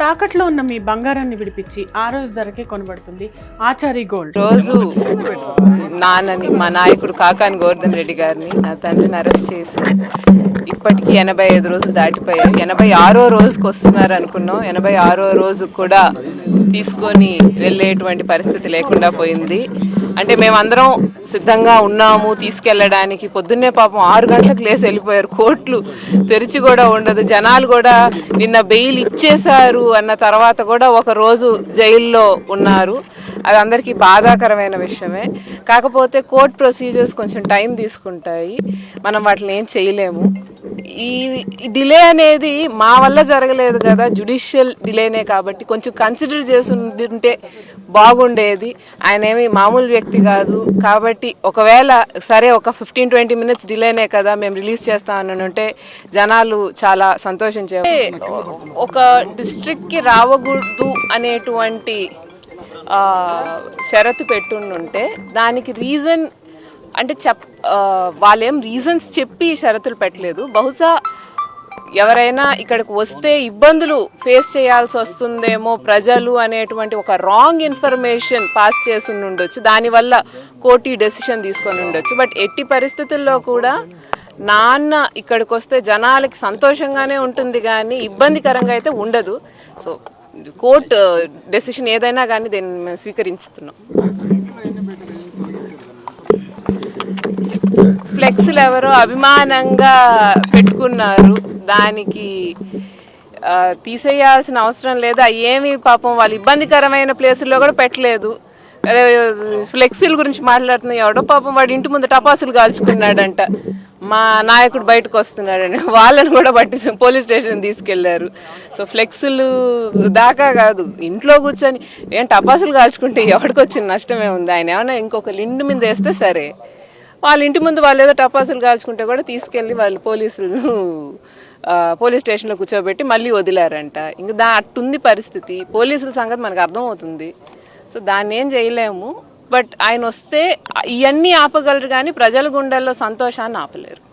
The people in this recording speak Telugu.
తాకట్లో ఉన్న మీ బంగారాన్ని విడిపించి ఆ రోజు ధరకే కొనబడుతుంది ఆచారి గోల్డ్. రోజు నాన్నని మా నాయకుడు కాకాని గోవర్ధన్ రెడ్డి గారిని నా తండ్రిని అరెస్ట్ చేసి ఇప్పటికీ ఎనభై ఐదు రోజులు దాటిపోయాయి. ఎనభై ఆరో రోజుకి వస్తున్నారు అనుకున్నాం. ఎనభై ఆరో రోజు కూడా తీసుకొని వెళ్ళేటువంటి పరిస్థితి లేకుండా పోయింది. అంటే మేమందరం సిద్ధంగా ఉన్నాము తీసుకెళ్ళడానికి. పొద్దున్నే పాపం ఆరు గంటలకు లేసి వెళ్ళిపోయారు. కోర్టులు తెరిచి కూడా ఉండదు. జనాలు కూడా నిన్న బెయిల్ ఇచ్చేశారు అన్న తర్వాత కూడా ఒక రోజు జైల్లో ఉన్నారు. అది అందరికీ బాధాకరమైన విషయమే. కాకపోతే కోర్ట్ ప్రొసీజర్స్ కొంచెం టైం తీసుకుంటాయి. మనం వాటిని ఏం చేయలేము. ఈ డిలే అనేది మా వల్ల జరగలేదు కదా జుడిషియల్ డిలేనే కాబట్టి కొంచెం కన్సిడర్ చేసి ఉంటే బాగుండేది. ఆయన ఏమి మామూలు వ్యక్తి కాదు. కాబట్టి ఒకవేళ సరే ఒక ఫిఫ్టీన్ ట్వంటీ మినిట్స్ డిలేనే కదా మేము రిలీజ్ చేస్తామని ఉంటే జనాలు చాలా సంతోషించే ఒక డిస్ట్రిక్ట్కి రావకూడదు అనేటువంటి షరతు పెట్టుంటే దానికి రీజన్ అంటే చెప్ వాళ్ళేం రీజన్స్ చెప్పి షరతులు పెట్టలేదు. బహుశా ఎవరైనా ఇక్కడికి వస్తే ఇబ్బందులు ఫేస్ చేయాల్సి వస్తుందేమో ప్రజలు అనేటువంటి ఒక రాంగ్ ఇన్ఫర్మేషన్ పాస్ చేసి ఉండొచ్చు. దానివల్ల కోర్టు డెసిషన్ తీసుకొని ఉండొచ్చు. బట్ ఎట్టి పరిస్థితుల్లో కూడా నాన్న ఇక్కడికి వస్తే జనాలకి సంతోషంగానే ఉంటుంది కానీ ఇబ్బందికరంగా అయితే ఉండదు. సో కోర్టు డెసిషన్ ఏదైనా కానీ దీన్ని మేము స్వీకరించుతున్నాం. ఫ్లెక్స్లు ఎవరో అభిమానంగా పెట్టుకున్నారు. దానికి తీసేయాల్సిన అవసరం లేదు. అవి ఏమి పాపం వాళ్ళు ఇబ్బందికరమైన ప్లేసుల్లో కూడా పెట్టలేదు. అదే, ఫ్లెక్సీల గురించి మాట్లాడుతున్న ఎవడో పాపం వాడి ఇంటి ముందు టపాసులు కాల్చుకున్నాడంట. మా నాయకుడు బయటకు వస్తున్నాడని. వాళ్ళని కూడా పట్టి పోలీస్ స్టేషన్ తీసుకెళ్ళారు. సో ఫ్లెక్సులు దాకా కాదు. ఇంట్లో కూర్చొని ఏం టపాసులు కాల్చుకుంటే ఎవడికి వచ్చిన నష్టమే ఉంది. ఆయన ఏమైనా ఇంకొక లిండు మీద వేస్తే సరే. వాళ్ళ ఇంటి ముందు వాళ్ళు ఏదో టపాసులు కాల్చుకుంటే కూడా తీసుకెళ్ళి వాళ్ళు పోలీసులను పోలీస్ స్టేషన్లో కూర్చోబెట్టి మళ్ళీ వదిలారంట. ఇంకా దా అట్టుంది పరిస్థితి. పోలీసుల సంగతి మనకు అర్థమవుతుంది. సో దాన్ని ఏం చేయలేము. బట్ ఆయన వస్తే ఇవన్నీ ఆపగలరు కానీ ప్రజల గుండెల్లో సంతోషాన్ని ఆపలేరు.